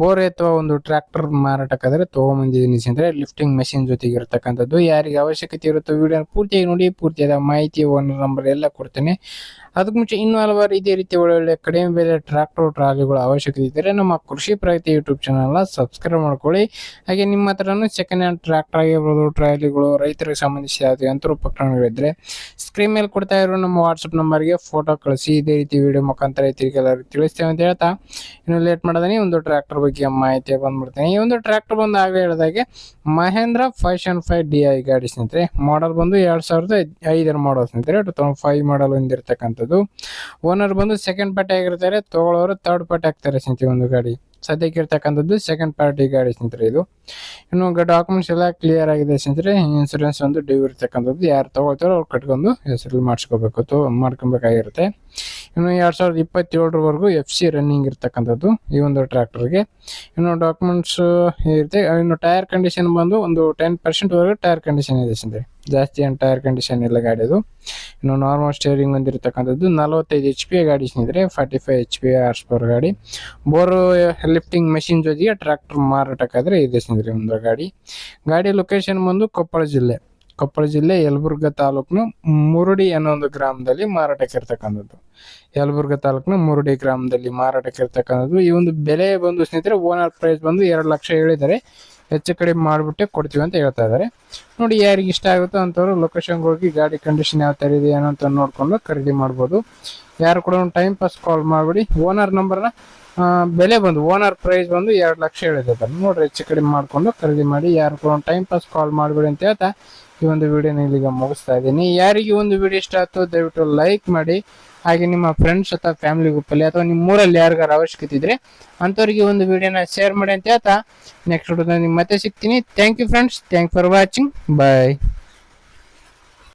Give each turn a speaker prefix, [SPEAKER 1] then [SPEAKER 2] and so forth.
[SPEAKER 1] Bore ಅಥವಾ ಒಂದು tractor ಮಾರಾಟಕ್ಕಾದ್ರೆ ತಗೊಂಬಂದಿದ್ದೀನಿ ಅಂದ್ರೆ ಲಿಫ್ಟಿಂಗ್ ಮೆಷಿನ್ ಜೊತೆಗೆ ಇರತಕ್ಕಂಥದ್ದು. ಯಾರಿಗೆ ಅವಶ್ಯಕತೆ ಇರುತ್ತೋ ವಿಡಿಯೋ ಪೂರ್ತಿಯಾಗಿ ನೋಡಿ, ಪೂರ್ತಿಯಾದ ಮಾಹಿತಿ ಓನರ್ ನಂಬರ್ ಎಲ್ಲ ಕೊಡ್ತೇನೆ. ಅದಕ್ಕೆ ಮುಂಚೆ ಇನ್ನೂ ಹಲವಾರು ಇದೇ ರೀತಿ ಒಳ್ಳೊಳ್ಳೆ ಕಡಿಮೆ ಬೆಲೆ ಟ್ರ್ಯಾಕ್ಟರ್ ಟ್ರಾಲಿಗಳ ಅವಶ್ಯಕತೆ ಇದ್ದರೆ ನಮ್ಮ ಕೃಷಿ ಪ್ರಗತಿ ಯೂಟ್ಯೂಬ್ ಚಾನಲ್ನ ಸಬ್ಸ್ಕ್ರೈಬ್ ಮಾಡ್ಕೊಳ್ಳಿ. ಹಾಗೆ ನಿಮ್ಮ ಹತ್ರನೂ ಸೆಕೆಂಡ್ ಹ್ಯಾಂಡ್ ಟ್ರ್ಯಾಕ್ಟರ್ ಆಗಿರ್ಬೋದು, ಟ್ರಾಲಿಗಳು, ರೈತರಿಗೆ ಸಂಬಂಧಿಸಿದ ಯಾವುದೇ ಯಂತ್ರೋಪಕರಣಗಳಿದ್ರೆ ಸ್ಕ್ರೀನ್ ಮೇಲೆ ಕೊಡ್ತಾ ಇರೋ ನಮ್ಮ ವಾಟ್ಸಪ್ ನಂಬರ್ಗೆ ಫೋಟೋ ಕಳಿಸಿ. ಇದೇ ರೀತಿ ವಿಡಿಯೋ ಮುಖಾಂತರ ರೈತರಿಗೆ ಎಲ್ಲರಿಗೂ ತಿಳಿಸ್ತೇವೆ ಅಂತ ಹೇಳ್ತಾ. ಇನ್ನು ಲೇಟ್ ಮಾಡೋದೇ ಒಂದು ಟ್ರ್ಯಾಕ್ಟರ್ ಬಗ್ಗೆ ಮಾಹಿತಿ ಬಂದ್ಬಿಡ್ತೀನಿ. ಈ ಒಂದು ಟ್ರ್ಯಾಕ್ಟರ್ ಬಂದು ಆಗಲೇ ಹೇಳಿದಾಗೆ, Mahindra five seven five D I ಗಾಡಿ ಸ್ನೇಹಿತರೆ ಮಾಡಲ್ ಬಂದು ಎರಡು ಸಾವಿರದ ಐದರ ಮಾಡಲ್ ಸ್ನೇಹಿತರೆ ಟು ತೌಸಂಡ್ ಫೈವ್ ಮಾಡಲ್ ಹೊಂದಿರತಕ್ಕಂಥದ್ದು. ಓನರ್ ಬಂದು ಸೆಕೆಂಡ್ ಪಾರ್ಟಿ ಆಗಿರ್ತಾರೆ, ತಗೊಳ್ಳೋರು ಥರ್ಡ್ ಪಾರ್ಟಿ ಆಗ್ತಾರೆ ಸ್ನೇಹಿತರೆ ಒಂದು ಗಾಡಿ. ಸದ್ಯಕ್ಕೆ ಇರ್ತಕ್ಕಂಥದ್ದು ಸೆಕೆಂಡ್ ಪಾರ್ಟಿ ಗಾಡಿ ಸ್ನೇಹಿತರೆ ಇದು. ಇನ್ನು ಡಾಕ್ಯುಮೆಂಟ್ಸ್ ಎಲ್ಲ ಕ್ಲಿಯರ್ ಆಗಿದೆ ಸ್ನೇಹಿತರೆ. ಇನ್ಸೂರೆನ್ಸ್ ಒಂದು ಡ್ಯೂ ಇರ್ತಕ್ಕಂಥದ್ದು, ಯಾರು ತಗೊಳ್ತಾರೋ ಅವ್ರು ಕಟ್ಕೊಂಡು ಹೆಸರಲ್ಲಿ ಮಾಡಿಸ್ಕೋಬೇಕು ಮಾಡ್ಕೊಬೇಕಾಗಿರುತ್ತೆ. ಇನ್ನು ಎರಡು ಸಾವಿರದ ಇಪ್ಪತ್ತೇಳರವರೆಗೂ ಎಫ್ ಸಿ ರನ್ನಿಂಗ್ ಇರ್ತಕ್ಕಂಥದ್ದು ಈ ಒಂದು ಟ್ರ್ಯಾಕ್ಟರ್ಗೆ ಇನ್ನು ಡಾಕ್ಯುಮೆಂಟ್ಸ್ ಇರುತ್ತೆ. ಇನ್ನು ಟೈರ್ ಕಂಡೀಷನ್ ಬಂದು ಒಂದು ಟೆನ್ ಪರ್ಸೆಂಟ್ವರೆಗೂ ಟೈರ್ ಕಂಡೀಷನ್ ಇದೆ ಸಂದರೆ ಜಾಸ್ತಿ ಏನು ಟೈರ್ ಕಂಡೀಷನ್ ಇಲ್ಲ ಗಾಡಿದು ಇನ್ನು ನಾರ್ಮಲ್ ಸ್ಟೇರಿಂಗ್ ಹೊಂದಿರತಕ್ಕಂಥದ್ದು ನಲವತ್ತೈದು ಎಚ್ ಪಿ ಗಾಡಿ ಇದೆ forty five H P horse power ಗಾಡಿ ಬೋರು ಲಿಫ್ಟಿಂಗ್ ಮೆಷಿನ್ ಜೊತೆಗೆ ಟ್ರ್ಯಾಕ್ಟರ್ ಮಾರಾಟಕ್ಕಾದರೆ ಇದೆ ಸ್ನೇಹಿತರೆ ಒಂದು ಗಾಡಿ. ಗಾಡಿ ಲೊಕೇಶನ್ ಬಂದು ಕೊಪ್ಪಳ ಜಿಲ್ಲೆ. ಕೊಪ್ಪಳ ಜಿಲ್ಲೆ ಯಲಬುರ್ಗ ತಾಲೂಕಿನ ಮುರುಡಿ ಅನ್ನೋ ಒಂದು ಗ್ರಾಮದಲ್ಲಿ ಮಾರಾಟಕ್ಕೆ ಇರ್ತಕ್ಕಂಥದ್ದು. ಯಲಬುರ್ಗ ತಾಲೂಕಿನ ಮುರುಡಿ ಗ್ರಾಮದಲ್ಲಿ ಮಾರಾಟಕ್ಕೆ ಇರ್ತಕ್ಕಂಥದ್ದು. ಈ ಒಂದು ಬೆಲೆ ಬಂದು ಸ್ನೇಹಿತರೆ, ಓನರ್ ಪ್ರೈಸ್ ಬಂದು ಎರಡು ಲಕ್ಷ ಹೇಳಿದ್ದಾರೆ. ಹೆಚ್ಚು ಕಡಿಮೆ ಮಾಡಿಬಿಟ್ಟೆ ಕೊಡ್ತೀವಿ ಅಂತ ಹೇಳ್ತಾ ಇದ್ದಾರೆ. ನೋಡಿ, ಯಾರಿಗೆ ಇಷ್ಟ ಆಗುತ್ತೋ ಅಂಥವ್ರು ಲೊಕೇಶನ್ಗೆ ಹೋಗಿ ಗಾಡಿ ಕಂಡೀಷನ್ ಯಾವ ಥರ ಇದೆ ಏನೋ ಅಂತ ನೋಡಿಕೊಂಡು ಖರೀದಿ ಮಾಡ್ಬೋದು. ಯಾರು ಕೂಡ ಒಂದು ಟೈಮ್ ಪಾಸ್ ಕಾಲ್ ಮಾಡಿಬಿಡಿ. ಓನರ್ ನಂಬರ್ನ ಬೆಲೆ ಬಂದು, ಓನರ್ ಪ್ರೈಸ್ ಬಂದು ಎರಡು ಲಕ್ಷ ಹೇಳಿದ್ದಾರೆ. ನೋಡ್ರಿ, ಹೆಚ್ಚು ಕಡಿಮೆ ಮಾಡಿಕೊಂಡು ಖರೀದಿ ಮಾಡಿ. ಯಾರು ಕೂಡ ಒಂದು ಟೈಮ್ ಪಾಸ್ ಕಾಲ್ ಮಾಡಿಬಿಡಿ ಅಂತ ಹೇಳ್ತಾ ಈ ಒಂದು ವಿಡಿಯೋನ ಇಲ್ಲಿಗ ಮುಗಿಸ್ತಾ ಇದ್ದೀನಿ. ಯಾರಿಗೆ ಒಂದು ವಿಡಿಯೋ ಇಷ್ಟ ಆಯ್ತು, ದಯವಿಟ್ಟು ಲೈಕ್ ಮಾಡಿ. ಹಾಗೆ ನಿಮ್ಮ ಫ್ರೆಂಡ್ಸ್ ಅಥವಾ ಫ್ಯಾಮಿಲಿ ಗ್ರೂಪಲ್ಲಿ ಅಥವಾ ನಿಮ್ಮ ಊರಲ್ಲಿ ಯಾರಿಗಾರ ಅವಶ್ಯಕತೆ ಇದ್ರೆ ಅಂಥವ್ರಿಗೆ ಒಂದು ವಿಡಿಯೋನ ಶೇರ್ ಮಾಡಿ ಅಂತ ಹೇಳ್ತಾ ನೆಕ್ಸ್ಟ್ ವಿಡಿಯೋದಲ್ಲಿ ಮತ್ತೆ ಸಿಗ್ತೀನಿ. Thank you friends thank for watching bye